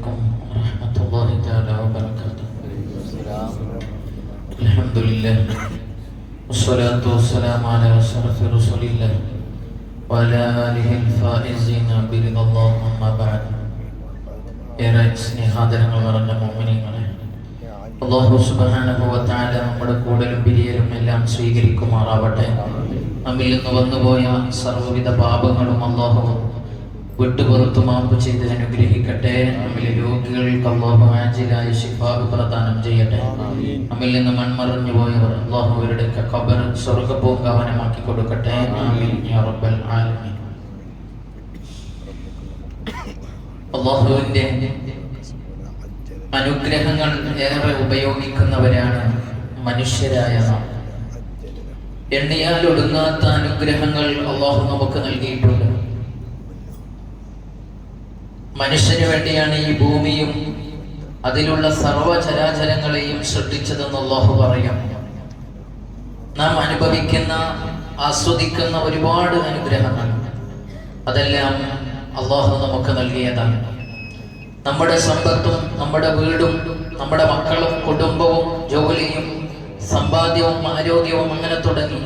عليكم ورحمة الله تعالى وبركاته الحمد لله والصلاة والسلام على أشرف رسول الله وعلى آله الفائزين برضا الله أما بعد ഏറെ സ്നേഹാദരങ്ങൾ നിറഞ്ഞ മോമിനിങ്ങളെ അള്ളാഹു സുബാനുഭവത്താല നമ്മുടെ കൂടലും പിരിയലും എല്ലാം സ്വീകരിക്കുമാറാവട്ടെ നമ്മിൽ നിന്ന് വന്നുപോയ സർവ്വവിധ പാപങ്ങളും അള്ളാഹു വിട്ടുപുറത്തു മാപ്പ് ചെയ്ത് അനുഗ്രഹിക്കട്ടെ. നമ്മിലെ രോഗികൾക്ക് അള്ളാഹു ആജിലായ ശിഫാബ് പ്രദാനം ചെയ്യട്ടെ. നമ്മിൽ നിന്ന് മൺമറഞ്ഞു പോയവർ അള്ളാഹു അവരുടെ ഖബർ സ്വർഗപൂങ്കാവനമാക്കി കൊടുക്കട്ടെ. ആമീൻ. യാ റബ്ബൽ ആലമീൻ. അള്ളാഹുവിന്റെ അനുഗ്രഹങ്ങൾ ഏറെ ഉപയോഗിക്കുന്നവരാണ് മനുഷ്യരായ നാം. എണ്ണിയാൽ ഒടുങ്ങാത്ത അനുഗ്രഹങ്ങൾ അള്ളാഹു നമുക്ക് നൽകിയിട്ടുണ്ട്. മനുഷ്യന് വേണ്ടിയാണ് ഈ ഭൂമിയും അതിലുള്ള സർവചരാചരങ്ങളെയും സൃഷ്ടിച്ചതെന്ന് അള്ളാഹു പറയാം. നാം അനുഭവിക്കുന്ന ആസ്വദിക്കുന്ന ഒരുപാട് അനുഗ്രഹങ്ങൾ. അതെല്ലാം അള്ളാഹു നമുക്ക് നൽകിയതാണ്. നമ്മുടെ സമ്പത്തും നമ്മുടെ വീടും നമ്മുടെ മക്കളും കുടുംബവും ജോലിയും സമ്പാദ്യവും ആരോഗ്യവും അങ്ങനെ തുടങ്ങി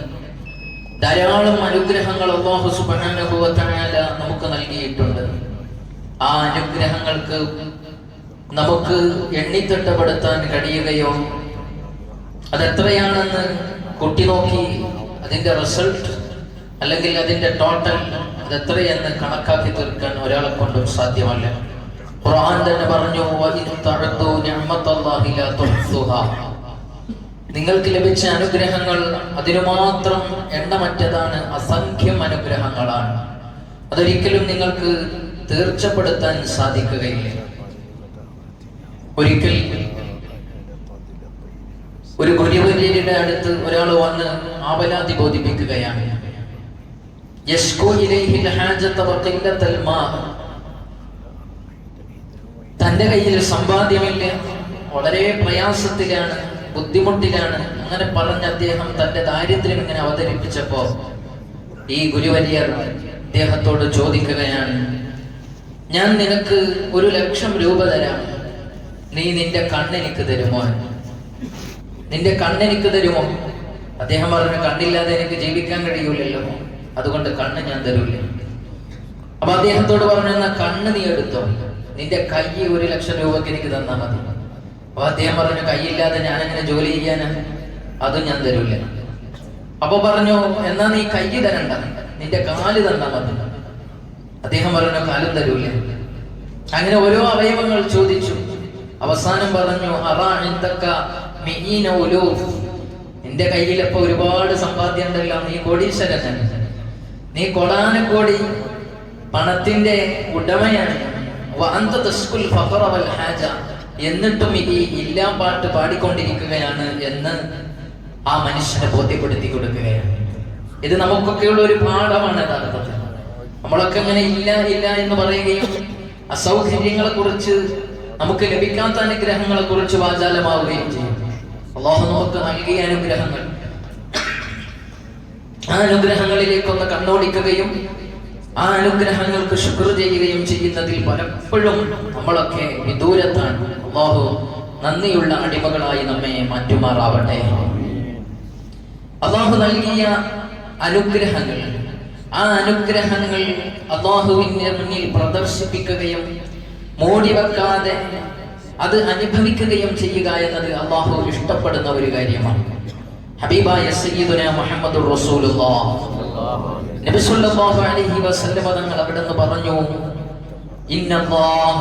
ധാരാളം അനുഗ്രഹങ്ങൾ അള്ളാഹു സുബാനുഭവത്തായ നമുക്ക് നൽകിയിട്ടുണ്ട്. ആ അനുഗ്രഹങ്ങൾക്ക് നമുക്ക് എണ്ണിത്തിട്ടപ്പെടുത്താൻ കഴിയുകയോ? അതെത്രയാണെന്ന് കുട്ടി നോക്കി അതിന്റെ റിസൾട്ട് അല്ലെങ്കിൽ അതിന്റെ ടോട്ടൽ അതെത്രയെന്ന് കണക്കാക്കി തീർക്കാൻ ഒരാളെ കൊണ്ടും സാധ്യമല്ല. ഖുർആൻ തന്നെ പറഞ്ഞു. നിങ്ങൾക്ക് ലഭിച്ച അനുഗ്രഹങ്ങൾ അതിനു മാത്രം എണ്ണമറ്റതാണ് അസംഖ്യം അനുഗ്രഹങ്ങളാണ്. അതൊരിക്കലും നിങ്ങൾക്ക് തീർച്ചപ്പെടുത്താൻ സാധിക്കുകയില്ല. ഒരിക്കൽ ഒരു ഗുരുവര്യരുടെ അടുത്ത് ഒരാൾ വന്ന് ആവലാതി ബോധിപ്പിക്കുകയാണ്. തന്റെ കയ്യിൽ സമ്പാദ്യമില്ല. വളരെ പ്രയാസത്തിലാണ് ബുദ്ധിമുട്ടിലാണ്. അങ്ങനെ പറഞ്ഞ അദ്ദേഹം തന്റെ ദാരിദ്ര്യം ഇങ്ങനെ അവതരിപ്പിച്ചപ്പോ ഈ ഗുരുവര്യർ അദ്ദേഹത്തോട് ചോദിക്കുകയാണ് ഞാൻ നിനക്ക് ഒരു ലക്ഷം രൂപ തരാം. നീ നിന്റെ കണ്ണെനിക്ക് തരുമോ നിന്റെ കണ്ണെനിക്ക് തരുമോ? അദ്ദേഹം പറഞ്ഞു കണ്ണില്ലാതെ എനിക്ക് ജീവിക്കാൻ കഴിയൂലല്ലോ അതുകൊണ്ട് കണ്ണ് ഞാൻ തരൂല. അപ്പൊ അദ്ദേഹത്തോട് പറഞ്ഞു എന്നാ കണ്ണ് നീ എടുത്തോ. നിന്റെ കൈ ഒരു ലക്ഷം രൂപക്ക് എനിക്ക് തന്നാ മതി. അപ്പൊ അദ്ദേഹം പറഞ്ഞു കൈയില്ലാതെ ഞാൻ എങ്ങനെ ജോലി ചെയ്യാനാ? അതും ഞാൻ തരൂല. അപ്പൊ പറഞ്ഞു എന്നാ നീ കൈ തരണ്ട. നിന്റെ കാൽ തന്നാ മതി. അദ്ദേഹം പറഞ്ഞു കാലം തരൂല അങ്ങനെ ഓരോ അവയവങ്ങൾ ചോദിച്ചു. അവസാനം പറഞ്ഞു എന്റെ കയ്യിൽ ഇപ്പൊ ഒരുപാട് സമ്പാദ്യം ഉണ്ടല്ലോ നീ കോടീശ്വരൻ നീ കൊടാനക്കോടി പണത്തിന്റെ ഉടമയാണ്. എന്നിട്ടും ഈ ഇല്ലാ പാട്ട് പാടിക്കൊണ്ടിരിക്കുകയാണ് എന്ന് ആ മനുഷ്യനെ ബോധ്യപ്പെടുത്തി കൊടുക്കുകയാണ്. ഇത് നമുക്കൊക്കെയുള്ള ഒരു പാഠമാണ് യഥാർത്ഥത്തിൽ. നമ്മളൊക്കെ ഇങ്ങനെ ഇല്ല ഇല്ല എന്ന് പറയുകയും അസൗകര്യങ്ങളെ കുറിച്ച് നമുക്ക് ലഭിക്കാത്ത അനുഗ്രഹങ്ങളെ കുറിച്ച് വാചാലമാവുകയും ചെയ്യും. അള്ളാഹു നമുക്ക് നൽകിയ അനുഗ്രഹങ്ങൾ. ആ അനുഗ്രഹങ്ങളിലേക്കൊന്ന് കണ്ണോടിക്കുകയും ആ അനുഗ്രഹങ്ങൾക്ക് ശുക്ർ ചെയ്യുകയും ചെയ്യുന്നതിൽ പലപ്പോഴും നമ്മളൊക്കെ വിദൂരത്താണ്. അള്ളാഹു നന്ദിയുള്ള അടിമകളായി നമ്മെ മാറ്റുമാറാവട്ടെ. അള്ളാഹു നൽകിയ അനുഗ്രഹങ്ങൾ ആ അനുഗ്രഹങ്ങൾ അള്ളാഹുവിന്റെ മുന്നിൽ പ്രദർശിപ്പിക്കുകയും മൂടി വെക്കാതെ അത് അനുഭവിക്കുകയും ചെയ്യുക എന്നത് അള്ളാഹു ഇഷ്ടപ്പെടുന്ന ഒരു കാര്യമാണ്. ഹബീബായ സയ്യിദുന മുഹമ്മദ് റസൂലുള്ളാഹ് നബി സല്ലല്ലാഹു അലൈഹി വസല്ലം തങ്ങൾ അവിടെ പറഞ്ഞു ഇന്നല്ലാഹ.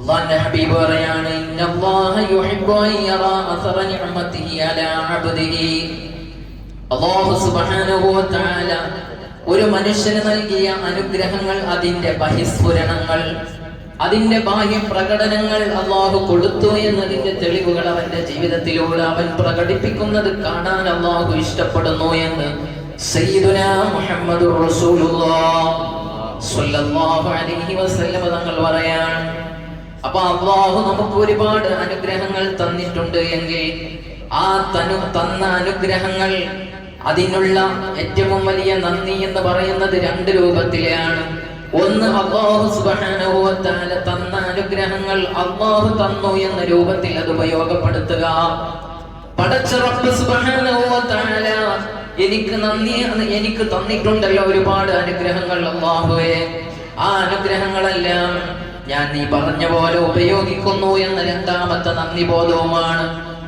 അല്ലാഹുവിന്റെ ഹബീബ് പറയാണ് ഇന്നല്ലാഹ യുഹിബ്ബു അൻ യറാ അസറ നിഅമതിഹി അലാ അബ്ദിഹി. അല്ലാഹു സുബ്ഹാനഹു വ തആല ഒരു മനുഷ്യന് നൽകിയ അനുഗ്രഹങ്ങൾ അതിന്റെ ബഹിസ്ഫുരണങ്ങൾ അതിന്റെ ബാഹ്യ പ്രകടനങ്ങൾ അള്ളാഹു കൊടുത്തു എന്നതിന്റെ തെളിവുകൾ അവന്റെ ജീവിതത്തിലൂടെ അവൻ പ്രകടിപ്പിക്കുന്നത് കാണാൻ അള്ളാഹു ഇഷ്ടപ്പെടുന്നു എന്ന് തങ്ങൾ പറയാൻ അപ്പൊ അള്ളാഹു നമുക്ക് ഒരുപാട് അനുഗ്രഹങ്ങൾ തന്നിട്ടുണ്ട് എങ്കിൽ ആ തനു തന്ന അനുഗ്രഹങ്ങൾ അതിനുള്ള ഏറ്റവും വലിയ നന്ദി എന്ന് പറയുന്നത് രണ്ട് രൂപത്തിലാണ് ഒന്ന് അള്ളാഹു തആല തന്ന അനുഗ്രഹങ്ങൾ അള്ളാഹു തന്നു എന്ന രൂപത്തിൽ അത് ഉപയോഗപ്പെടുത്തുക. എനിക്ക് നന്ദി എനിക്ക് തന്നിട്ടുണ്ടല്ലോ ഒരുപാട് അനുഗ്രഹങ്ങൾ അള്ളാഹുവേ. ആ അനുഗ്രഹങ്ങളെല്ലാം ഞാൻ നീ പറഞ്ഞ പോലെ ഉപയോഗിക്കുന്നു എന്ന രണ്ടാമത്തെ നന്ദി ബോധവുമാണ്.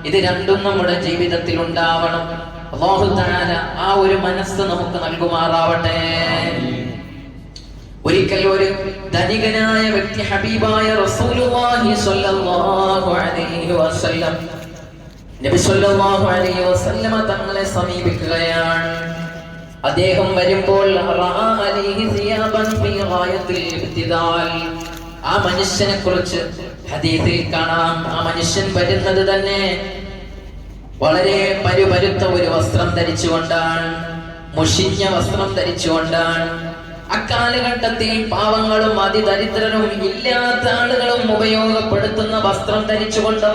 ഇത് രണ്ടും നമ്മുടെ ജീവിതത്തിൽ ഉണ്ടാവണം. അള്ളാഹു ആ ഒരു മനസ്സ് നമുക്ക് നൽകുമാറാവട്ടെ. ഒരിക്കൽ ഒരു ധനികനായ വ്യക്തി ഹബീബായ റസൂലുള്ളാഹി സ്വല്ലല്ലാഹു അലൈഹി വസല്ലം നബി സ്വല്ലല്ലാഹു അലൈഹി വസല്ലമ തങ്ങളെ സമീപിക്കുകയാണ്. അദ്ദേഹം വരുമ്പോൾ ആ മനുഷ്യനെ കുറിച്ച് ഹദീസിൽ കാണാം. ആ മനുഷ്യൻ വരുന്നത് തന്നെ വളരെ പരുപരുത്ത ഒരു വസ്ത്രം ധരിച്ചുകൊണ്ടാണ് മുഷിഞ്ഞ വസ്ത്രം ധരിച്ചുകൊണ്ടാണ് അക്കാലഘട്ടത്തിൽ പാവങ്ങളും അതിദരിദ്രരും ഇല്ലാത്ത ആളുകളും ഉപയോഗപ്പെടുത്തുന്ന വസ്ത്രം ധരിച്ചുകൊണ്ട്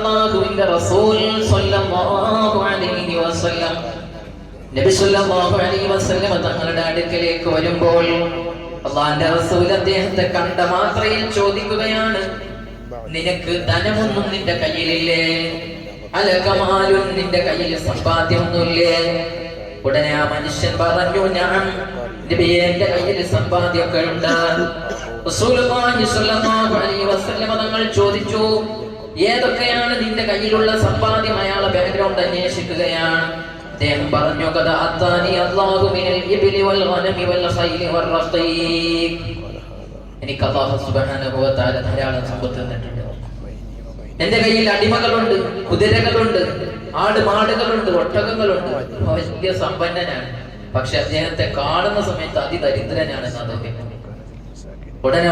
തങ്ങളുടെ അടുക്കലേക്ക് വരുമ്പോൾ അദ്ദേഹത്തെ കണ്ട മാത്രയിൽ ചോദിക്കുകയാണ് നിനക്ക് ധനമൊന്നും നിന്റെ കയ്യിലില്ലേ? അലകമാലും നിന്റെ കയ്യിൽ സമ്പാദ്യമൊന്നുമില്ലേ? ഉടനെ ആ മനുഷ്യൻ പറഞ്ഞു ഞാൻ എന്റെ കയ്യിൽ സമ്പാദ്യമൊക്കെ ഉണ്ട്. തങ്ങൾ ചോദിച്ചു ഏതൊക്കെയാണ് നിന്റെ കയ്യിലുള്ള സമ്പാദ്യം? അയാളെ ബാക്ക്ഗ്രൗണ്ട് അന്വേഷിക്കുകയാണ്. അദ്ദേഹം പറഞ്ഞു കഥ അത്താനി അല്ലാഹു മിനൽ ഇബ്ലി വൽ ഗനമി വൽ ഖൈലി വർ റഖീഖ് എനിക്ക് അല്ലാഹു സുബ്ഹാനഹു വ തആല ധാരാളം സമ്പത്ത് തന്നിട്ടുണ്ട്. എന്റെ കയ്യിൽ അടിമകളുണ്ട് കുതിരകളുണ്ട് ആട് മാടുകളുണ്ട് ഒട്ടകങ്ങളുണ്ട് വലിയ സമ്പന്നനാണ്. പക്ഷെ അദ്ദേഹത്തെ കാണുന്ന സമയത്ത് അതിദരിദ്രനാണ് അദ്ദേഹം ഉടനെ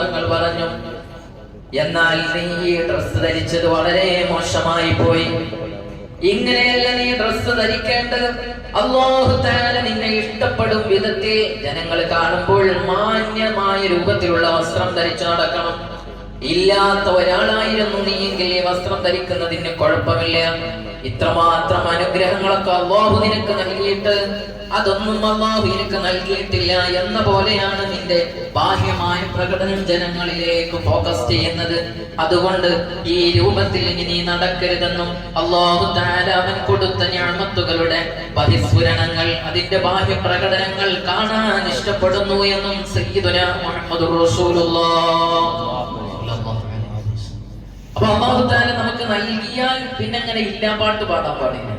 തങ്ങൾ പറഞ്ഞു എന്നാൽ നീ ഈ ഡ്രസ് ധരിച്ചത് വളരെ മോശമായി പോയി. ഇങ്ങനെയല്ല നീ ഡ്രസ് ധരിക്കേണ്ടത്. അള്ളാഹു താല നിന്നെ ഇഷ്ടപ്പെടും വിധത്തെ ജനങ്ങൾ കാണുമ്പോൾ മാന്യമായ രൂപത്തിലുള്ള വസ്ത്രം ധരിച്ചു നടക്കണം. ഇല്ലാത്ത ഒരാളായിരുന്നു എങ്കിൽ ഈ വസ്ത്രം ധരിക്കുന്നതിന് കുഴപ്പമില്ല. ഇത്രമാത്രം അനുഗ്രഹങ്ങളൊക്കെ അള്ളാഹു നിനക്ക് നൽകിയിട്ട് അതൊന്നും അള്ളാഹു നിനക്ക് നൽകിയിട്ടില്ല എന്ന പോലെയാണ് നിന്റെ ബാഹ്യമായ പ്രകടനം ജനങ്ങളിലേക്ക് ഫോക്കസ് ചെയ്യുന്നത്. അതുകൊണ്ട് ഈ രൂപത്തിൽ ഇനി നീ നടക്കരുതെന്നും അള്ളാഹു താരാവൻ കൊടുത്ത ഞാമത്തുകളുടെ പരിസ്ഫുരണങ്ങൾ അതിന്റെ ബാഹ്യ പ്രകടനങ്ങൾ കാണാൻ ഇഷ്ടപ്പെടുന്നു എന്നും സയ്യിദുന മുഹമ്മദ് അപ്പൊ താല നമുക്ക് നൽകിയാൽ പിന്നെ അങ്ങനെ ഇല്ലാ പാട്ട് പാടാൻ പാടില്ല.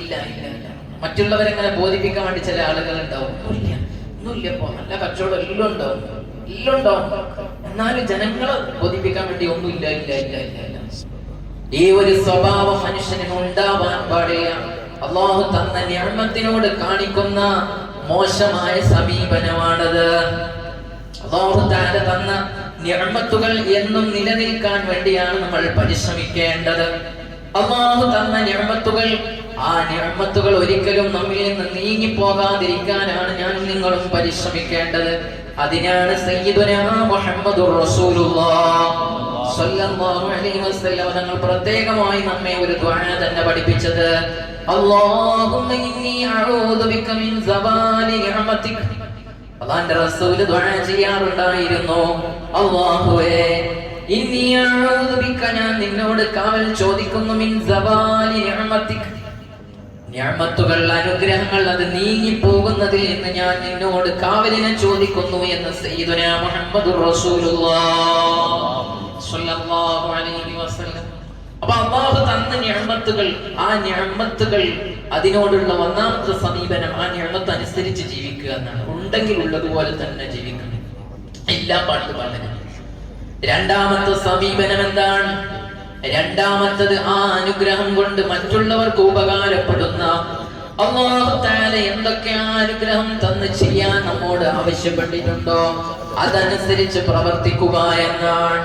ഇല്ല ഇല്ല ഇല്ല. മറ്റുള്ളവരെങ്ങനെ ബോധിപ്പിക്കാൻ വേണ്ടി ചില ആളുകൾ ഉണ്ടാവും ഒന്നുമില്ല ഒന്നുമില്ല നല്ല കച്ചവടം എല്ലാം ഉണ്ടാവും. എല്ലാം ഉണ്ടാവും. എന്നാലും ജനങ്ങളെ ബോധിപ്പിക്കാൻ വേണ്ടി ഒന്നും ഇല്ല ഇല്ല ഇല്ല ഇല്ല. ഇല്ല ഈ ഒരു സ്വഭാവ മനുഷ്യന് ഉണ്ടാവാൻ പാടില്ല. അള്ളാഹു തന്ന ഞാമത്തിനോട് കാണിക്കുന്ന മോശമായ സമീപനമാണത്. അള്ളാഹു താര തന്ന ഞാമത്തുകൾ എന്നും നിലനിൽക്കാൻ വേണ്ടിയാണ് നമ്മൾ പരിശ്രമിക്കേണ്ടത്. അള്ളാഹു തന്ന ഞാമത്തുകൾ ആ ഞാമത്തുകൾ ഒരിക്കലും നമ്മിൽ നിന്ന് നീങ്ങി പോകാതിരിക്കാനാണ് ഞാൻ നിങ്ങളും പരിശ്രമിക്കേണ്ടത്. അതിനാണ് തങ്ങൾ പ്രത്യേകമായി നമ്മെ ഒരു ദുആ തന്നെ പഠിപ്പിച്ചത്. അഊദു ബിക മിൻ അള്ളാന്റെ റസൂൽ ദുആ ചെയ്യാറുണ്ടായിരുന്നു. അല്ലാഹുവേ ഇന്നി അഊദു ബിക ഞാൻ നിന്നോട് കാവൽ ചോദിക്കുന്നു മിൻ സവാലി നിഅമതിക ഞാമത്തുകൾ അനുഗ്രഹങ്ങൾ അത് നീങ്ങി പോകുന്നതിൽ നിന്ന് ഞാൻ നിന്നോട് കാവലിനെ ചോദിക്കുന്നു എന്ന് സയ്യിദുന മുഹമ്മദ് അപ്പൊ അള്ളാഹു തന്ന ഞാമത്തുകൾ ആ ഞാമത്തുകൾ അതിനോടുള്ള ഒന്നാമത്തെ സമീപനം ആ ഞാമത്ത് ജീവിക്കുക എന്നാണ്. ഉണ്ടെങ്കിൽ ഉള്ളതുപോലെ തന്നെ ജീവിക്കണം. എല്ലാ പാട്ട് പാടണം. രണ്ടാമത്തെ സമീപനം എന്താണ്? രണ്ടാമത്തത് ആ അനുഗ്രഹം കൊണ്ട് മറ്റുള്ളവർക്ക് ഉപകാരപ്പെടുന്ന അള്ളാഹു താല എന്തൊക്കെ അനുഗ്രഹം തന്ന് ചെയ്യാൻ നമ്മോട് ആവശ്യപ്പെട്ടിട്ടുണ്ടോ? അതനുസരിച്ച് പ്രവർത്തിക്കുക എന്നാണ്.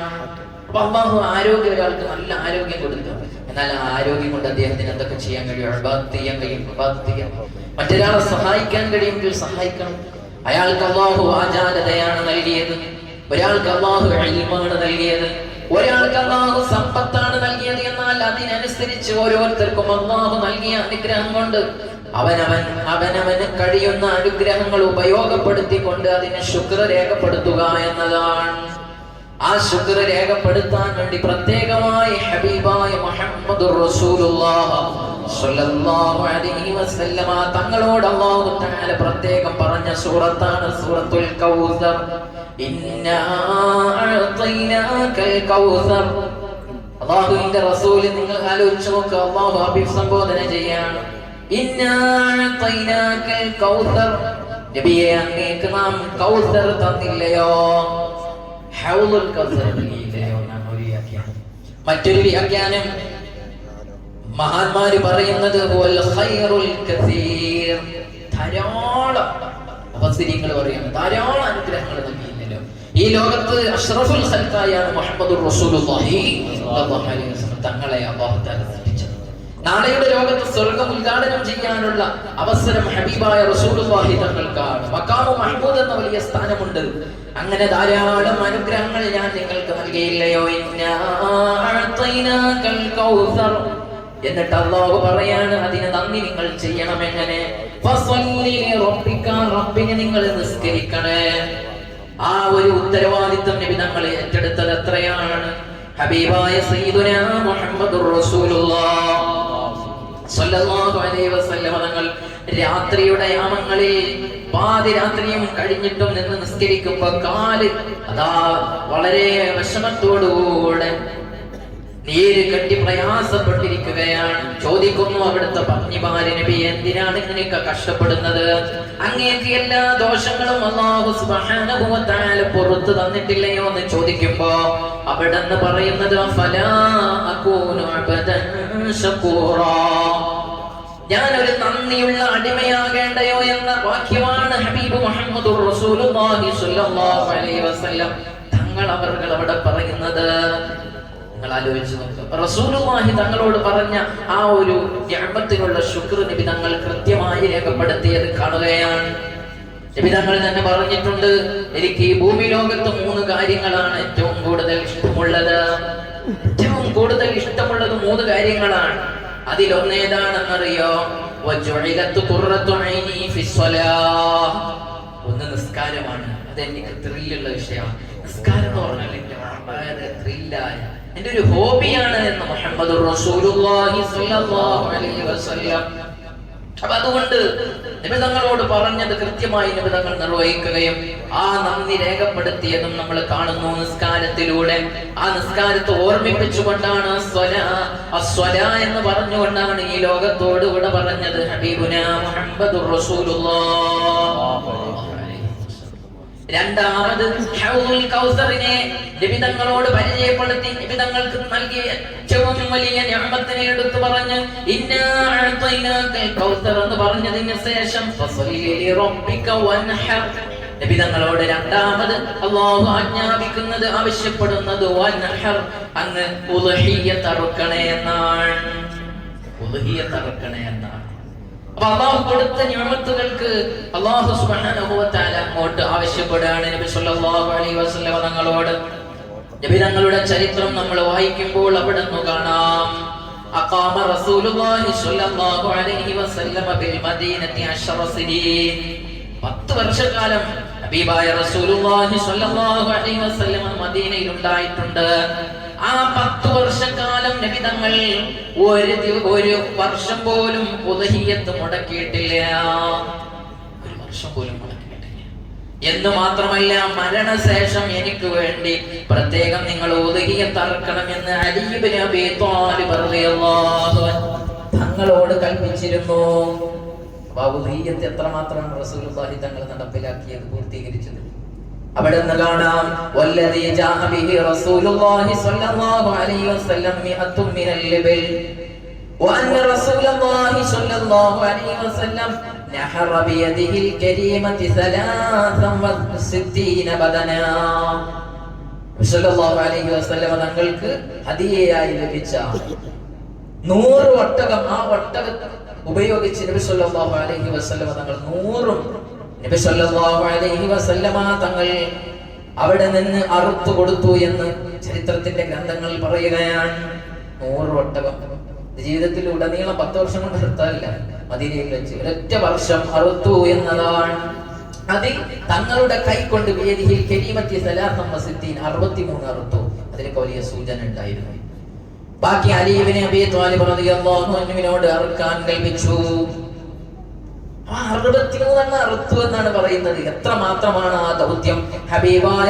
അപ്പൊ അള്ളാഹു ആരോഗ്യം ഒരാൾക്ക് നല്ല ആരോഗ്യം കൊടുത്തു. ആ ആരോഗ്യം കൊണ്ട് അദ്ദേഹത്തിന് എന്തൊക്കെ ചെയ്യാൻ കഴിയും? അഴുബാത്ത് ചെയ്യാൻ കഴിയും ചെയ്യാൻ. മറ്റൊരാളെ സഹായിക്കാൻ കഴിയുമെങ്കിൽ സഹായിക്കണം. അയാൾക്ക് അള്ളാഹു ആചാരതയാണ് നൽകിയത്. ഒരാൾക്ക് അള്ളാഹു അഴിമാണ് നൽകിയത്. ഒരാൾക്ക് അള്ളാഹു സമ്പത്താണ് നൽകിയത്. എന്നാൽ അതിനനുസരിച്ച് ഓരോരുത്തർക്കും അള്ളാഹു നൽകിയ അനുഗ്രഹം കൊണ്ട് അവനവൻ അവനവന് കഴിയുന്ന അനുഗ്രഹങ്ങൾ ഉപയോഗപ്പെടുത്തിക്കൊണ്ട് അതിനെ ശുക്ര രേഖപ്പെടുത്തുക എന്നതാണ്. ആ ശുക്ര രേഖപ്പെടുത്താൻ വേണ്ടി പ്രത്യേകമായി ഹബീബായ മുഹമ്മദ് തങ്ങളോട് അള്ളാഹു തആല പ്രത്യേകം പറഞ്ഞ സൂറത്താണ് സൂറത്തുൽ കൗസർ. കൗസർ. അള്ളാഹുവിന്റെ റസൂൽ നിങ്ങൾ ആലോചിച്ചു നോക്കുക അള്ളാഹു അഭിസംബോധന ചെയ്യാണ്. നബിയെ അങ്ങേക്ക് നാം കൗസർ തന്നില്ലയോ? ഹൗലുൽ മറ്റൊരു വ്യാഖ്യാനം മഹാന്മാര് പറയുന്നത് പോലെ ധാരാളം അവസര്യങ്ങൾ പറയുന്നു. ധാരാളം അനുഗ്രഹങ്ങൾ നൽകിയില്ലല്ലോ ഈ ലോകത്ത് അഷ്റഫുൽ ഖൽക്കായാണ് മുഹമ്മദ് റസൂലുള്ളാഹി തങ്ങളെ തആല സൃഷ്ടിച്ചത് നാളെയുടെ ലോകത്ത് സ്വർഗം ഉദ്ഘാടനം ചെയ്യാനുള്ള അവസരം ഹബീബായ റസൂലുള്ളാഹി തങ്ങൾക്കാണ്. മക്കാമു മഹ്മൂദ് എന്ന വലിയ സ്ഥാനമുണ്ട്. അങ്ങനെ ധാരാളം അനുഗ്രഹങ്ങൾ ഞാൻ നിങ്ങൾക്ക് നൽകിയില്ലയോ എന്നിട്ട് അള്ളാഹു പറയാണ് അതിന് നന്ദി നിങ്ങൾ ചെയ്യണം എങ്ങനെ? റബ്ബിന് നിങ്ങൾ നിസ്കരിക്കണേ. ആ ഒരു ഉത്തരവാദിത്വം നബി നമ്മൾ ഏറ്റെടുത്തത് എത്രയാണ്? ഹബീബായ സ്വല്ലല്ലാഹു അലൈഹി വസല്ലം തങ്ങൾ രാത്രിയുടെ യാമങ്ങളിൽ പാതിരാത്രിയും കഴിഞ്ഞിട്ടും നിന്ന് നിസ്കരിക്കുമ്പോ കാൽ അതാ വളരെ വിഷമത്തോടുകൂടെ നീര് കെട്ടി പ്രയാസപ്പെട്ടിരിക്കുകയാണ്. ചോദിക്കുന്നു അവിടുത്തെ പത്നിമാര് നബി എന്തിനാണ് ഇങ്ങനെയൊക്കെ കഷ്ടപ്പെടുന്നത്? അങ്ങേക്ക് എല്ലാ ദോഷങ്ങളും അള്ളാഹു സുബ്ഹാനഹു തആല പുറത്തു തന്നിട്ടില്ലയോ എന്ന് ചോദിക്കുമ്പോ അവിടെന്ന് പറയുന്നത് ഫലാ അക്കൂനു അബദൻ ഞാൻ ഒരു നന്ദിയുള്ള അടിമയാകേണ്ടയോ എന്ന വാക്യമാണ് ഹബീബ് മുഹമ്മദ് തങ്ങൾ അവർകൾ അവിടെ പറയുന്നത്. നിങ്ങൾ നോക്കുക തങ്ങളോട് പറഞ്ഞ ആ ഒരു നിഅമത്തിനുള്ള ശുക്ർ നബി തങ്ങൾ കൃത്യമായി രേഖപ്പെടുത്തിയത് കാണുകയാണ്. നബി തങ്ങൾ തന്നെ പറഞ്ഞിട്ടുണ്ട് എനിക്ക് ഈ ഭൂമി ലോകത്ത് മൂന്ന് കാര്യങ്ങളാണ് ഏറ്റവും കൂടുതൽ ഇഷ്ടമുള്ളത്. ഏറ്റവും കൂടുതൽ ഇഷ്ടമുള്ളത് മൂന്ന് കാര്യങ്ങളാണ്. അതിലൊന്നേതാണെന്നറിയോ. ഒന്ന് നിസ്കാരമാണ്. അത് എനിക്ക് ത്രില്ലുള്ള വിഷയമാണ്. നിസ്കാരം എന്ന് പറഞ്ഞാൽ എന്റെ വളരെ ത്രില്ലായ എന്റെ ഒരു ഹോബിയാണ് എന്ന് മുഹമ്മദ് റസൂലുള്ളാഹി സ്വല്ലല്ലാഹു അലൈഹി വസല്ലം അപ്പൊ അതുകൊണ്ട് നിബിതങ്ങളോട് പറഞ്ഞത് കൃത്യമായി നിബിതങ്ങൾ നിർവഹിക്കുകയും ആ നന്ദി രേഖപ്പെടുത്തിയതും നമ്മൾ കാണുന്നു നിസ്കാരത്തിലൂടെ. ആ നിസ്കാരത്തെ ഓർമ്മിപ്പിച്ചുകൊണ്ടാണ് സ്വല അസ്വല എന്ന് പറഞ്ഞുകൊണ്ടാണ് ഈ ലോകത്തോട് ഇവിടെ പറഞ്ഞത്. ഹബീബുന മുഹമ്മദ് രണ്ടാമത് കൗസറിനെ നിബിതങ്ങളോട് പരിചയപ്പെടുത്തി നിബിതങ്ങൾക്ക് നൽകിയ ഏറ്റവും വലിയ ഞാമത്തിനെ എടുത്തു പറഞ്ഞ് കൗസർ എന്ന് പറഞ്ഞതിന് ശേഷം നബിതങ്ങളോട് രണ്ടാമത് അള്ളാഹു ആജ്ഞാപിക്കുന്നത് ആവശ്യപ്പെടുന്നത് അങ്ങ് ഉദ്ഹിയ്യത്ത് തറുക്കണേ എന്നാണ്. ഉദ്ഹിയ്യത്ത് തറുക്കണേ എന്നാണ്. അപ്പൊ അള്ളാഹു കൊടുത്ത ഞാമത്തുകൾക്ക് അള്ളാഹു തആല അങ്ങോട്ട് ആവശ്യപ്പെടുകയാണ്. നബി സല്ലല്ലാഹു അലൈഹി വസല്ലം തങ്ങളോട് നബി തങ്ങളുടെ ചരിത്രം നമ്മൾ വായിക്കുമ്പോൾ അവിടെ നിന്ന് കാണാം. അഖാമ റസൂലുള്ളാഹി സ്വല്ലല്ലാഹു അലൈഹി വസല്ലം ബിൽ മദീനത്തി അശ്റ സിനീൻ. പത്ത് വർഷക്കാലം ഹബീബായ റസൂലുള്ളാഹി സ്വല്ലല്ലാഹു അലൈഹി വസല്ലം മദീനയിൽ ഉണ്ടായിട്ടുണ്ട്. ആ പത്ത് വർഷക്കാലം നബി തങ്ങൾ ഒരു ഒരു വർഷം പോലും പുതഹിയത്ത് മുടക്കിയിട്ടില്ല. ഒരു വർഷം പോലും മുടക്കിയിട്ടില്ല. എന്ന് മാത്രമല്ല മരണശേഷം എനിക്ക് വേണ്ടി പ്രത്യേകം നിങ്ങൾ ത്വാലിബ് റളിയല്ലാഹു അൻഹു തങ്ങളോട് കൽപ്പിച്ചിരുന്നു. അപ്പൊ ഉദഹിയത്ത് എത്രമാത്രമാണ് റസൂലുള്ളാഹി തങ്ങൾ നടപ്പിലാക്കിയത് പൂർത്തീകരിച്ചത്? അവിടെ നിന്ന് കാണാം വല്ലദീ ജാഅ ബിഹി റസൂലുള്ളാഹി സ്വല്ലല്ലാഹു അലൈഹി വസല്ലം മിഅത്തും മിനൽ ലിബൽ وأن رسول الله صلى الله عليه وسلم نحر بيده الكريمة ثلاثا وستين بدنا സല്ലല്ലാഹു അലൈഹി വസല്ലം തങ്ങൾക്ക് ഹദിയയായി ലഭിച്ച നൂറ് ഒട്ടകം ആ ഒട്ടകം ഉപയോഗിച്ച് നബി സല്ലല്ലാഹു അലൈഹി വസല്ലമ തങ്ങൾ നൂറും നബി സല്ലല്ലാഹു അലൈഹി വസല്ലമ തങ്ങൾ അവിടെ നിന്ന് അറുത്തു കൊടുത്തു എന്ന് ചരിത്രത്തിന്റെ ഗ്രന്ഥങ്ങൾ പറയുകയാണ്. നൂറ് ഒട്ടകം ജീവിതത്തിൽ ഉടനീളം പത്ത് വർഷം കൊണ്ട് നിർത്താറില്ല മദീനയിൽ വെച്ച്. ഒരൊറ്റ വർഷം അറുത്തു എന്നതാണ്. അതിൽ തങ്ങളുടെ കൈ കൊണ്ട് വേദിയിൽ കെരീമത്തി സലാഹം വസിദ്ദീൻ അറുപത്തിമൂന്ന് അറുത്തു. അതിലൊക്കെ വലിയ സൂചന ഉണ്ടായിരുന്നു. ബാക്കി അലീബിനെ അബി തോലി അൻഹുവിനോട് അറുക്കാൻ കൽപ്പിച്ചു. ആ അറുപത്തിമൂന്നെണ്ണം അറുത്തു എന്നാണ് പറയുന്നത്. എത്ര മാത്രമാണ് ആ ദൗത്യം? ഹബീബായ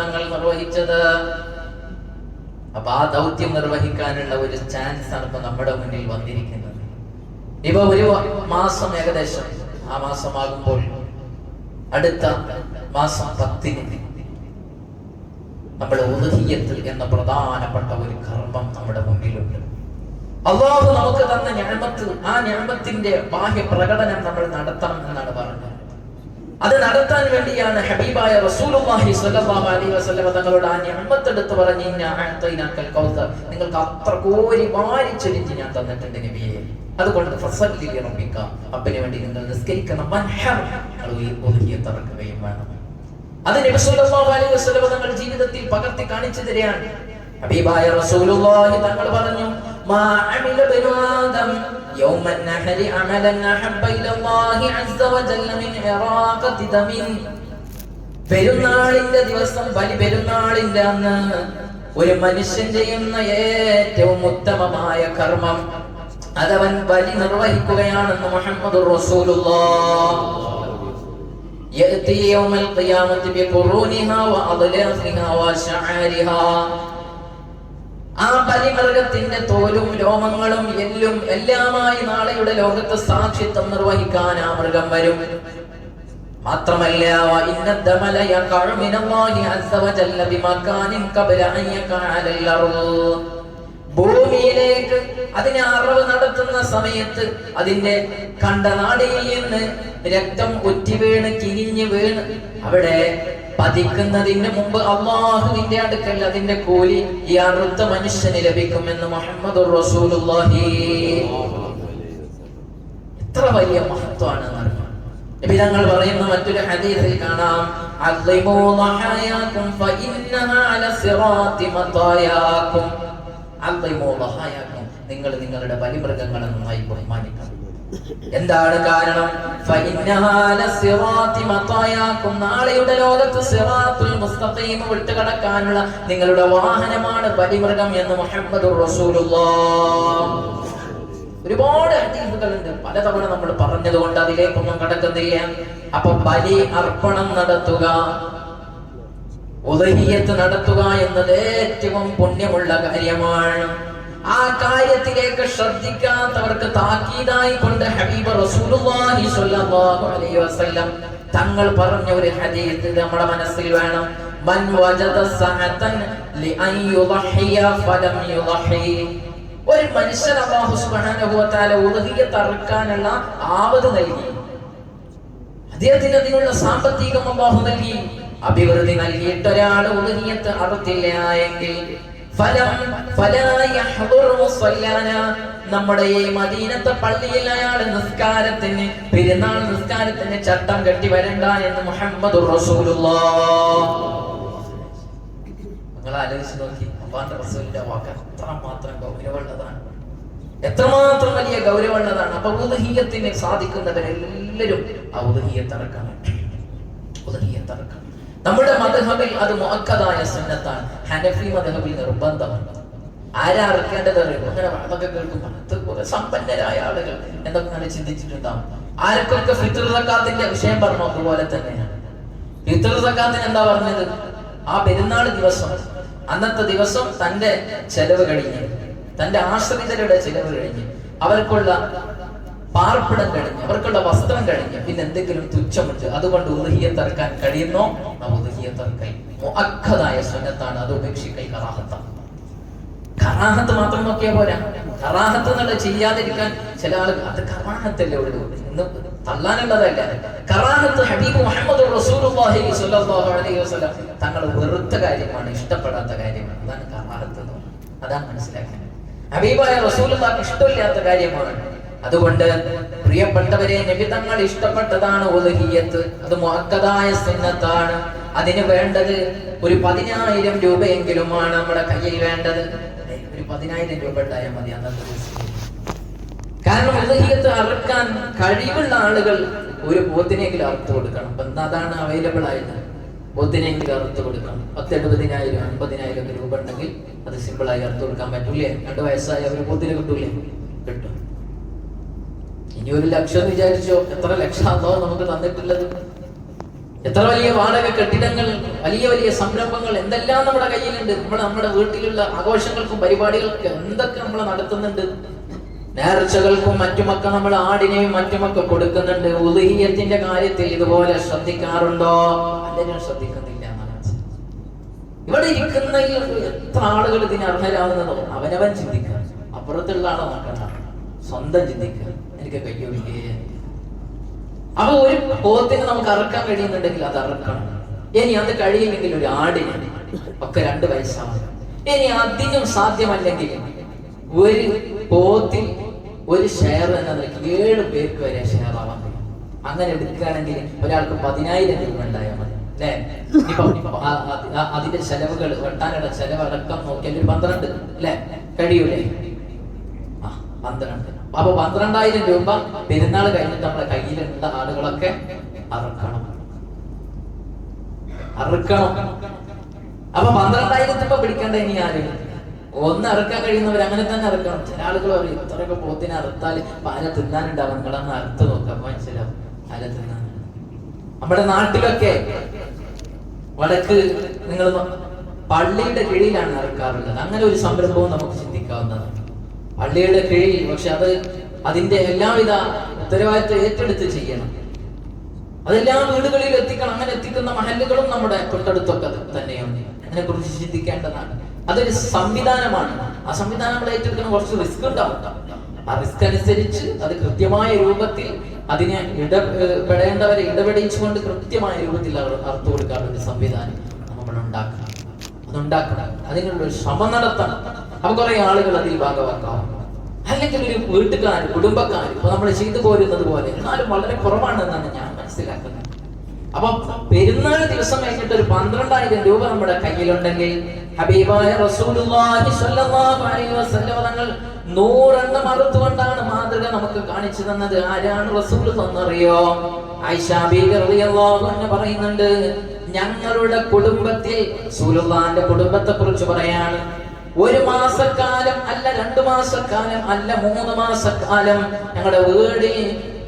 തങ്ങൾ നിർവഹിച്ചത്. അപ്പൊ ആ ദൗത്യം നിർവഹിക്കാനുള്ള ഒരു ചാൻസ് ആണ് ഇപ്പൊ നമ്മുടെ മുന്നിൽ വന്നിരിക്കുന്നത്. ഇപ്പൊ ഒരു മാസം ഏകദേശം. ആ മാസമാകുമ്പോൾ അടുത്ത മാസം പത്തിന് നമ്മുടെ ഉദഹീയത്തിൽ എന്ന പ്രധാനപ്പെട്ട ഒരു കർമ്മം നമ്മുടെ മുന്നിലുണ്ട്. അള്ളാഹു നമുക്ക് തന്ന ഞാമത്ത് ആ ഞാമത്തിന്റെ ബാഹ്യ പ്രകടനം നമ്മൾ നടത്തണം എന്നാണ് പറഞ്ഞത്. അത് നടത്താൻ വേണ്ടിയാണ് ഹബീബായ റസൂലുള്ളാഹി സ്വല്ലല്ലാഹു അലൈഹി വസല്ലം തങ്ങളോട് ആ നിഅമത്ത് എടുത്ത് പറഞ്ഞ് ഇന്നാ അഅതൈനാക്കൽ കൗസർ നിങ്ങൾക്ക് അത്ര കോരി വാരി ഞാൻ തന്നിട്ടുണ്ട് നബിയെ. അതുകൊണ്ട് ഫസല്ലി അപ്പന് വേണ്ടി നിങ്ങൾ നിസ്കരിക്കണം. വൻഹർ. ഇറക്കുകയും വേണം. അത് നബി സല്ലല്ലാഹു അലൈഹി വസല്ലം തങ്ങൾ ജീവിതത്തിൽ പകർത്തി കാണിച്ചു തരികയാണ് ഹബീബായ റസൂലുള്ളാഹി തങ്ങൾ പറഞ്ഞു മാ അമില ബനു ആദം يوم النحر عملا أحب إلى الله عز وجل من إراقة دم പെരുന്നാളിന്റെ ദിവസം ബലി പെരുന്നാളിന്റെ അന്ന് ഒരു മനുഷ്യൻ ചെയ്യുന്ന ഏറ്റവും ഉത്തമമായ കർമ്മം അതവൻ ബലി നിർവഹിക്കുകയാണെന്ന് മുഹമ്മദ് يأتي يوم القيامة بقرونها وأضلافها وشعارها ആ പരിമൃഗത്തിന്റെ തോലും രോമങ്ങളും എല്ലും എല്ലാമായി നാളെയുടെ ലോകത്ത് സാക്ഷിത്വം നിർവഹിക്കാൻ ആ മൃഗം വരും. ഭൂമിയിലേക്ക് അതിനെ അറിവ് നടത്തുന്ന സമയത്ത് അതിന്റെ കണ്ടനാടിയിൽ നിന്ന് രക്തം ഒറ്റി വീണ് കിരിഞ്ഞ് വീണ് അവിടെ പതിക്കുന്നതിന് മുമ്പ് അള്ളാഹുവിന്റെ അടുക്കൽ അതിന്റെ കൂലി ഈ അറുത്ത മനുഷ്യന് ലഭിക്കുമെന്ന് മുഹമ്മദ് എത്ര വലിയ മഹത്വമാണ് നബി തങ്ങൾ പറയുന്ന മറ്റൊരു ഹദീസിൽ കാണാം. നിങ്ങൾ നിങ്ങളുടെ ബലിമൃഗങ്ങളെ നന്നായി ബഹുമാനിക്കണം. എന്താണ് കാരണം? നാളെയുടെ ലോകത്ത് സിറാത്തുൽ മുസ്തഖീം വിട്ടുകടക്കാനുള്ള നിങ്ങളുടെ വാഹനമാണ് പരിമൃഗം എന്ന് മുഹമ്മദ് ഒരുപാട് ഹദീസുകളുണ്ട്. പലതവണ നമ്മൾ പറഞ്ഞതുകൊണ്ട് അതിലേക്കൊന്നും കടക്കുന്നില്ല. അപ്പൊ ബലി അർപ്പണം നടത്തുക ഉദഹിയത്ത് നടത്തുക എന്നത് ഏറ്റവും പുണ്യമുള്ള കാര്യമാണ്. ആ കാര്യത്തിലേക്ക് ശ്രദ്ധിക്കാത്തവർക്ക് താക്കീതായി കൊണ്ട് ഹബീബ് റസൂലുള്ളാഹി സ്വല്ലല്ലാഹു അലൈഹി വസല്ലം തങ്ങൾ പറഞ്ഞ ഒരു ഹദീസ് നമ്മുടെ മനസ്സിൽ വേണം. മൻ വജദ സഅതൻ ലിഅൻ യുളഹിയ ഫലം യുളഹി ഒരു മനുഷ്യൻ അല്ലാഹു സുബ്ഹാനഹു വ തആല ഉദഹിയത്ത് അറുക്കാനുള്ള ആവത് നൽകി. അദ്ദേഹത്തിന് അതിനുള്ള സാമ്പത്തികം അല്ലാഹു നൽകി. അഭിവൃദ്ധി നൽകിയിട്ടൊരാൾ ഉദഹിയത്ത് അറുത്തില്ല എങ്കിൽ നമ്മുടെ ഈ മദീനത്തെ പള്ളിയിൽ അയാൾ നിസ്കാരത്തിന് പെരുന്നാൾ നിസ്കാരത്തിന് ചട്ടം കെട്ടി വരണ്ട എന്ന് മുഹമ്മദ് നിങ്ങൾ ആലോചിച്ച് നോക്കി അള്ളാന്റെ റസൂലിന്റെ വാക്ക് എത്രമാത്രം ഗൗരവമുള്ളതാണ്. എത്രമാത്രം വലിയ ഗൗരവമുള്ളതാണ്. അപ്പൊ ഔദഹീയത്തിന് സാധിക്കുന്നവരെല്ലാവരും ഔദഹീയത്തിറക്കണം ഇറക്കണം നമ്മുടെ മതഹബിൽ അത് മുഅക്കദായ സുന്നത്താണ്. ഹനഫി മതഹബിൽ നിർബന്ധമാണ്. ആരാ ഇറക്കേണ്ടത് അറിയും? അങ്ങനെ അതൊക്കെ കേൾക്കുമ്പോൾ അത് കുറെ സമ്പന്നരായ ആളുകൾ എന്നൊക്കെ അങ്ങനെ ചിന്തിച്ചിട്ടുണ്ടാവും. ആർക്കൊക്കെ ഫിത്ർ സക്കാത്തിന്റെ വിഷയം പറഞ്ഞു? അതുപോലെ തന്നെയാണ്. ഫിത്ർ സക്കാത്തിന് എന്താ പറഞ്ഞത്? ആ പെരുന്നാൾ ദിവസം അന്നത്തെ ദിവസം തന്റെ ചെലവ് കഴിഞ്ഞ് തന്റെ ആശ്രിതരുടെ ചെലവ് കഴിഞ്ഞ് അവർക്കുള്ള പാർപ്പിടം കഴിഞ്ഞ് അവർക്കുള്ള വസ്ത്രം കഴിഞ്ഞ്. പിന്നെ എന്തെങ്കിലും തുച്ഛമുണ്ട്. അതുകൊണ്ട് ഉദഹിയെ തർക്കാൻ കഴിയുന്നോ? ആ തറക്കൈ അക്കതായ സുന്നത്താണ്. അത് ഉപേക്ഷിക്കൽ കറാഹത്ത. കറാഹത്ത് മാത്രം നോക്കിയാ പോരാ. കറാഹത്ത് എന്നുള്ള ചെയ്യാതിരിക്കാൻ ചില ആളുകൾ അത് കറാഹത്തല്ലേ ഉള്ളൂ. ഇന്ന് തള്ളാനുള്ളതല്ല. കറാഹത്ത് ഹബീബ് മുഹമ്മദ് റസൂലുള്ളാഹി സ്വല്ലല്ലാഹു അലൈഹി വസല്ലം തങ്ങൾ വെറുത്ത കാര്യമാണ് ഇഷ്ടപ്പെടാത്ത കാര്യമാണ്. അതാണ് കറാഹത്ത് അതാണ് മനസ്സിലാക്കുന്നത് ഹബീബായ റസൂലുള്ളാഹിക്ക് ഇഷ്ടമില്ലാത്ത കാര്യമാണ്. അതുകൊണ്ട് പ്രിയപ്പെട്ടവരെ നബി തങ്ങൾ ഇഷ്ടപ്പെട്ടതാണ് ഉലഹിയത്ത് അത് മുഹക്കതായ സുന്നത്താണ്. അതിന് വേണ്ടത് ഒരു പതിനായിരം രൂപയെങ്കിലുമാണ് നമ്മുടെ കയ്യിൽ വേണ്ടത്. ഒരു പതിനായിരം രൂപ ഉണ്ടായാൽ മതി അന്നത്തെ കാരണം ഉദഹിയത്ത് അറുക്കാൻ കഴിവുള്ള ആളുകൾ ഒരു പോത്തിനെങ്കിലും അറുത്ത് കൊടുക്കണം. അപ്പം അതാണ് അവൈലബിൾ ആയത്. പോത്തിനെങ്കിലും അറുത്ത് കൊടുക്കണം. പത്ത് എഴുപതിനായിരം അമ്പതിനായിരം ഒക്കെ രൂപ ഉണ്ടെങ്കിൽ അത് സിമ്പിളായി അറുത്ത് കൊടുക്കാൻ പറ്റൂലേ രണ്ട് വയസ്സായ ഒരു പോത്തിന് കിട്ടൂലേ? കിട്ടും. ഇനി ഒരു ലക്ഷം വിചാരിച്ചോ? എത്ര ലക്ഷാന്തോ നമുക്ക് തന്നിട്ടുള്ളത്? എത്ര വലിയ വാടക കെട്ടിടങ്ങൾ വലിയ വലിയ സംരംഭങ്ങൾ എന്തെല്ലാം നമ്മുടെ കയ്യിലുണ്ട്? നമ്മൾ നമ്മുടെ വീട്ടിലുള്ള ആഘോഷങ്ങൾക്കും പരിപാടികൾക്കും എന്തൊക്കെ നമ്മൾ നടത്തുന്നുണ്ട്? നേർച്ചകൾക്കും മറ്റുമൊക്കെ നമ്മൾ ആടിനെയും മറ്റുമൊക്കെ കൊടുക്കുന്നുണ്ട്. ഉദഹീയത്തിന്റെ കാര്യത്തിൽ ഇതുപോലെ ശ്രദ്ധിക്കാറുണ്ടോ? അല്ലെങ്കിൽ ശ്രദ്ധിക്കുന്നില്ല. ഇവിടെ ഇരിക്കുന്ന എത്ര ആളുകൾ ഇതിന് അർഹരാകുന്നതോ? അവനവൻ ചിന്തിക്കുക. അപ്പുറത്തുള്ള ആളെ നോക്കണ്ട സ്വന്തം ചിന്തിക്കുക. എനിക്ക് കയ്യൊഴിക്കേ അപ്പൊ ഒരു പോത്തിനെ നമുക്ക് അറക്കാൻ കഴിയുന്നുണ്ടെങ്കിൽ അത് അറക്കണം. ഇനി അത് കഴിയില്ലെങ്കിൽ ഒരു ആടിന്. ഒക്കെ രണ്ട് വയസ്സാണ്. ഇനി അധികം സാധ്യമല്ലെങ്കിൽ ഒരു പോത്തിൽ ഒരു ഷെയർ എന്ന നിലയ്ക്ക് ഏഴ് പേർക്ക് വരെ ഷെയർ ആവാൻ അങ്ങനെ എടുക്കുകയാണെങ്കിൽ ഒരാൾക്ക് പതിനായിരം രൂപ ഉണ്ടായാൽ മതി. അല്ലേ? അതിന്റെ ചെലവുകൾ വെട്ടാനുള്ള ചെലവ് അടക്കം നോക്കിയാൽ ഒരു പന്ത്രണ്ട്. അല്ലേ? കഴിയൂലേ? ആ പന്ത്രണ്ട്. അപ്പൊ പന്ത്രണ്ടായിരം രൂപ പെരുന്നാൾ കഴിഞ്ഞിട്ട് നമ്മുടെ കയ്യിലുള്ള ആളുകളൊക്കെ അറുക്കണം. അറുക്കണം. അപ്പൊ പന്ത്രണ്ടായിരത്തി രൂപ പിടിക്കേണ്ട ഇനി ആര്? ഒന്ന് അറുക്കാൻ കഴിയുന്നവർ അങ്ങനെ തന്നെ അറുക്കണം. ചില ആളുകൾ പറയും ഇത്രയൊക്കെ പോത്തിനെ അറുത്താൽ പാല തിന്നാനുണ്ടാവും. നിങ്ങളൊന്ന് അറുത്ത് നോക്കാം. മനസ്സിലാവും പാല തിന്നാൻ നമ്മുടെ നാട്ടിലൊക്കെ വടക്ക് നിങ്ങൾ പള്ളിയുടെ കീഴിലാണ് അറുക്കാറുള്ളത്. അങ്ങനെ ഒരു സംരംഭവും നമുക്ക് ചിന്തിക്കാവുന്നതാണ്. പള്ളിയുടെ കീഴിൽ പക്ഷെ അത് അതിന്റെ എല്ലാവിധ ഉത്തരവാദിത്വം ഏറ്റെടുത്ത് ചെയ്യണം. അതെല്ലാ വീടുകളിൽ എത്തിക്കണം. അങ്ങനെ എത്തിക്കുന്ന മഹല്ലുകളും നമ്മുടെ തൊട്ടടുത്തൊക്കെ തന്നെയാണ്. അതിനെ കുറിച്ച് ചിന്തിക്കേണ്ടതാണ്. അതൊരു സംവിധാനമാണ്. ആ സംവിധാനം നമ്മൾ ഏറ്റെടുക്കുന്ന കുറച്ച് റിസ്ക് ഉണ്ടാവും. ആ റിസ്ക് അനുസരിച്ച് അത് കൃത്യമായ രൂപത്തിൽ അതിനെ ഇടപെടേണ്ടവരെ ഇടപെടിച്ചുകൊണ്ട് കൃത്യമായ രൂപത്തിൽ അവർ അർത്ഥം കൊടുക്കാറുണ്ട് സംവിധാനം. നമ്മൾ ഉണ്ടാക്കണം. അതുണ്ടാക്കണം അതിനുള്ള ശ്രമം നടത്തണം. അപ്പൊ കുറെ ആളുകൾ അതിൽ ഭാഗമാക്കാം അല്ലെങ്കിൽ ഒരു വീട്ടുകാർ കുടുംബക്കാർ ഇപ്പൊ നമ്മൾ ചെയ്തു പോരുന്നത് പോലെ എന്നാലും വളരെ കുറവാണെന്നാണ് ഞാൻ മനസ്സിലാക്കുന്നത്. അപ്പൊ പെരുന്നാൾ ദിവസം കഴിഞ്ഞിട്ട് ഒരു പന്ത്രണ്ടായിരം രൂപ നമ്മുടെ കയ്യിലുണ്ടെങ്കിൽ ഹബീബായ തങ്ങൾ നൂറെണ്ണം അറുത്തുകൊണ്ടാണ് മാതൃക നമുക്ക് കാണിച്ചു തന്നത്. ആരാണ് റസൂൽ തന്നറിയോ പറയുന്നുണ്ട് ഞങ്ങളുടെ കുടുംബത്തിൽ റസൂലുള്ളാഹിന്റെ കുടുംബത്തെ കുറിച്ച് പറയാണ് ഒരു മാസക്കാലം അല്ല രണ്ടു മാസക്കാലം അല്ല മൂന്ന് മാസക്കാലം. ഞങ്ങളുടെ വീട്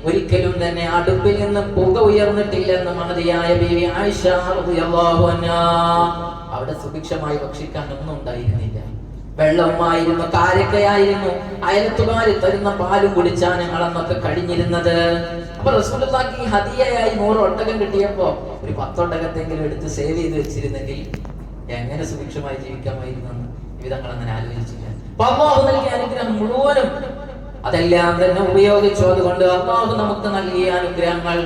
ഒരിക്കലും തന്നെ അടുപ്പിൽ നിന്ന് പുക ഉയർന്നിട്ടില്ലെന്ന് മഹതിയായ ബീവി ആയിഷ അവിടെ സുഭിക്ഷമായി ഭക്ഷിക്കാൻ ഒന്നും ഉണ്ടായിരുന്നില്ല. വെള്ളവുമായിരുന്നു കാരക്കയായിരുന്നു. അയലത്തുകാര് തരുന്ന പാലും കുടിച്ചാണ് ഞങ്ങളന്നൊക്കെ കഴിഞ്ഞിരുന്നത്. അപ്പൊ റസൂലുള്ളാഹിക്ക് ഹതിയായി നൂറ് ഒട്ടകം കിട്ടിയപ്പോ ഒരു പത്തൊട്ടകത്തെങ്കിലും എടുത്ത് സേവ് ചെയ്ത് വെച്ചിരുന്നെങ്കിൽ എങ്ങനെ സുഭിക്ഷമായി ജീവിക്കാമായിരുന്നു എന്ന് വിധങ്ങൾ അങ്ങനെ ആലോചിച്ചില്ല അപ്പൊ അമ്മാവ് നൽകിയ അനുഗ്രഹം മുഴുവനും അതെല്ലാം തന്നെ ഉപയോഗിച്ചു അതുകൊണ്ട് അമ്മാവ് നമുക്ക് നൽകിയ അനുഗ്രഹങ്ങൾ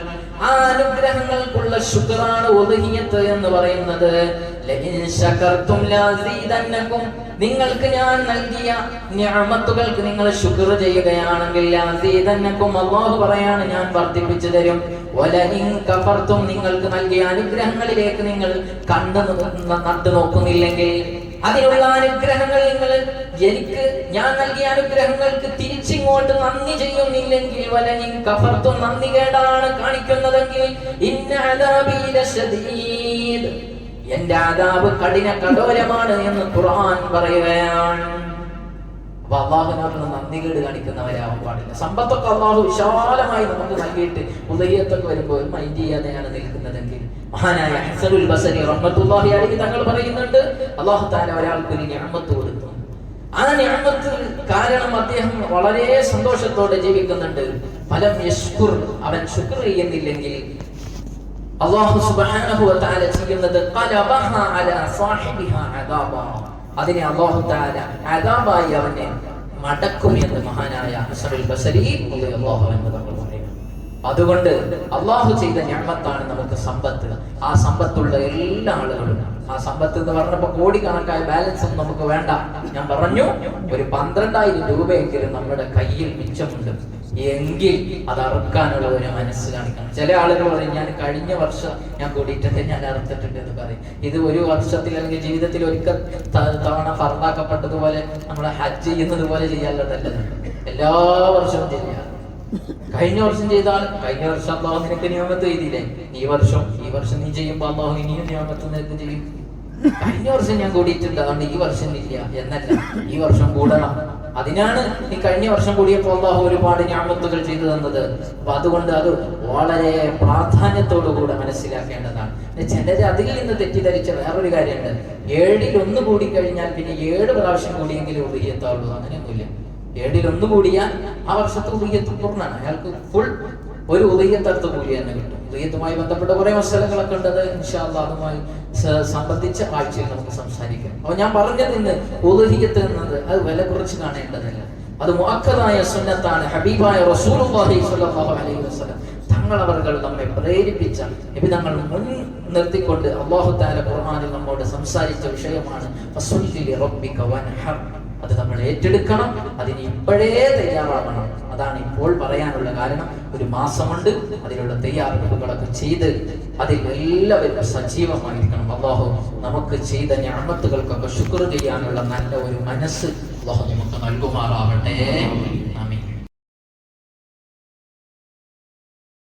ആ അനുഗ്രഹങ്ങൾക്കുള്ള ശുക്രാണ് ഒതുങ്ങിയത് എന്ന് പറയുന്നത്. നിങ്ങൾക്ക് ഞാൻ നൽകിയ ഞാമത്തുകൾക്ക് നിങ്ങൾ ശുക്ർ ചെയ്യുകയാണെങ്കിൽ. അള്ളാഹു പറയാണ് ഞാൻ വർദ്ധിപ്പിച്ചു തരും കഫർത്തും നിങ്ങൾക്ക് നൽകിയ അനുഗ്രഹങ്ങളിലേക്ക് നിങ്ങൾ കണ്ടു നട്ടു നോക്കുന്നില്ലെങ്കിൽ അതിനുള്ള അനുഗ്രഹങ്ങൾ നിങ്ങൾ എനിക്ക് ഞാൻ നൽകിയ അനുഗ്രഹങ്ങൾക്ക് തിരിച്ചിങ്ങോട്ട് നന്ദി ചെയ്യുന്നില്ലെങ്കിൽ വലനിൻ കഫർത്തും നന്ദി കേടാണ് കാണിക്കുന്നതെങ്കിൽ. എന്റെ ആദാബ് കഠിന കഠോരമാണ് എന്ന് ഖുർആൻ പറയുകയാണ് അപ്പൊ അള്ളാഹുവിനോട് നന്ദി കേട് കാണിക്കുന്നവരാവാൻ പാടില്ല സമ്പത്തൊക്കെ അള്ളാഹു വിശാലമായി നമുക്ക് നൽകിയിട്ട് ഉദയത്തൊക്കെ വരുമ്പോൾ മൈൻഡ് ചെയ്യാതെയാണ് നിൽക്കുന്നതെങ്കിൽ മഹാനായ ഹസനുൽ ബസരി റഹ്മത്തുള്ളാഹി അലൈഹി തങ്ങൾ പറയുന്നുണ്ട് അള്ളാഹു താല ഒരാൾക്ക് ഒരു ഞാമത്ത് കൊടുത്തു. ആ ഞാമത്ത് കാരണം അദ്ദേഹം വളരെ സന്തോഷത്തോടെ ജീവിക്കുന്നുണ്ട്. ഫലം യഷ്കുർ അവൻ ശുക്ർ ചെയ്യുന്നില്ലെങ്കിൽ. അള്ളാഹു സുബ്ഹാനഹു വതആല തആല ചെയ്യുന്നത് ഖലബഹ അലാ സാഹിബിഹ അദാബ. അതിനെ അള്ളാഹു തആല അദാബായി അവനെ മടക്കും എന്ന് മഹാനായ ഹസനുൽ ബസരി റളിയല്ലാഹു അൻഹു തങ്ങൾ അതുകൊണ്ട് അള്ളാഹു ചെയ്ത ഞാമത്താണ് നമുക്ക് സമ്പത്ത്. ആ സമ്പത്തുള്ള എല്ലാ ആളുകളും. ആ സമ്പത്ത് എന്ന് പറഞ്ഞപ്പോ കോടിക്കണക്കായ ബാലൻസ് ഒന്നും നമുക്ക് വേണ്ട. ഞാൻ പറഞ്ഞു ഒരു പന്ത്രണ്ടായിരം രൂപയെങ്കിലും നമ്മുടെ കയ്യിൽ മിച്ചമുണ്ട്. എങ്കിൽ അത് അറുക്കാനുള്ള ഒരു മനസ്സ് കാണിക്കണം. ചില ആളുകൾ പറയും ഞാൻ കഴിഞ്ഞ വർഷം ഞാൻ കൂടിയിട്ടുണ്ട് ഞാൻ അറുത്തിട്ടുണ്ട് എന്ന് പറയും. ഇത് ഒരു വർഷത്തിൽ അല്ലെങ്കിൽ ജീവിതത്തിൽ ഒരിക്കൽ തവണ ഫർദാക്കപ്പെട്ടതുപോലെ നമ്മൾ ഹജ്ജ് ചെയ്യുന്നത് പോലെ ചെയ്യാനുള്ളതല്ല. എല്ലാ വർഷവും ചെയ്യാം. കഴിഞ്ഞ വർഷം ചെയ്താൽ കഴിഞ്ഞ വർഷം അള്ളാഹു നിനക്ക് നിയമത്ത് ചെയ്തില്ലേ ഈ വർഷം ഈ വർഷം നീ ചെയ്യുമ്പോൾ അള്ളാഹു ഇനിയും നിയമത്ത് നിനക്ക് ചെയ്യും. കഴിഞ്ഞ വർഷം ഞാൻ കൂടിയിട്ടുണ്ട്. അതുകൊണ്ട് ഈ വർഷം ഇല്ല. എന്നല്ല. ഈ വർഷം കൂടണം. അതിനാണ് നീ കഴിഞ്ഞ വർഷം കൂടിയപ്പോൾ അള്ളാഹു ഒരുപാട് ഞാമത്തുകൾ ചെയ്തു തന്നത്. അപ്പൊ അതുകൊണ്ട് അത് വളരെ പ്രാധാന്യത്തോടു കൂടെ മനസ്സിലാക്കേണ്ടതാണ്. ചിലര് അതിൽ നിന്ന് തെറ്റിദ്ധരിച്ച വേറൊരു കാര്യമുണ്ട്. ഏഴിൽ ഒന്ന് കൂടി കഴിഞ്ഞാൽ പിന്നെ ഏഴ് പ്രാവശ്യം കൂടിയെങ്കിലും ഉപയോഗിയത്തുള്ളൂ അങ്ങനെയൊന്നുമില്ല. ഏഴിൽ ഒന്ന് കൂടിയാൽ ആ വർഷത്തെ ഉറിയത്ത് അയാൾക്ക് ഫുൾ ഒരു ഉദയത്തടുത്ത കൂലി തന്നെ കിട്ടും. ഉദയത്തുമായി ബന്ധപ്പെട്ട കുറേ മത്സരങ്ങളൊക്കെ ഉണ്ട്. അത് അതുമായി സംബന്ധിച്ച ആഴ്ചയിൽ നമുക്ക് സംസാരിക്കാം. അപ്പൊ ഞാൻ പറഞ്ഞത് ഇന്ന് ഉദഹിയത്ത് എന്നത് അത് വില കുറച്ച് കാണേണ്ടതല്ല. അത് മുഅക്കതായ സുന്നത്താണ്. ഹബീബായ റസൂലുള്ളാഹി അലൈഹി വസല്ലം തങ്ങൾ അവർകൾ നമ്മെ പ്രേരിപ്പിച്ച നബി തങ്ങൾ മുൻ നിർത്തിക്കൊണ്ട് അള്ളാഹു താല ഖുർആനിൽ നമ്മോട് സംസാരിച്ച വിഷയമാണ് റബ്ബിക വൻഹർ. അത് നമ്മൾ ഏറ്റെടുക്കണം അതിന് ഇപ്പോഴേ തയ്യാറാക്കണം അതാണ് ഇപ്പോൾ പറയാനുള്ള കാരണം. ഒരു മാസമുണ്ട് അതിനുള്ള തയ്യാറെടുപ്പുകളൊക്കെ ചെയ്ത് അതിൽ എല്ലാവരും സജീവമായിരിക്കണം. അള്ളാഹു നമുക്ക് ചെയ്ത ഞാമത്തുകൾക്കൊക്കെ ശുക്ർ ചെയ്യാനുള്ള നല്ല ഒരു മനസ്സ് അള്ളാഹു നമുക്ക് നൽകുമാറാവട്ടെ.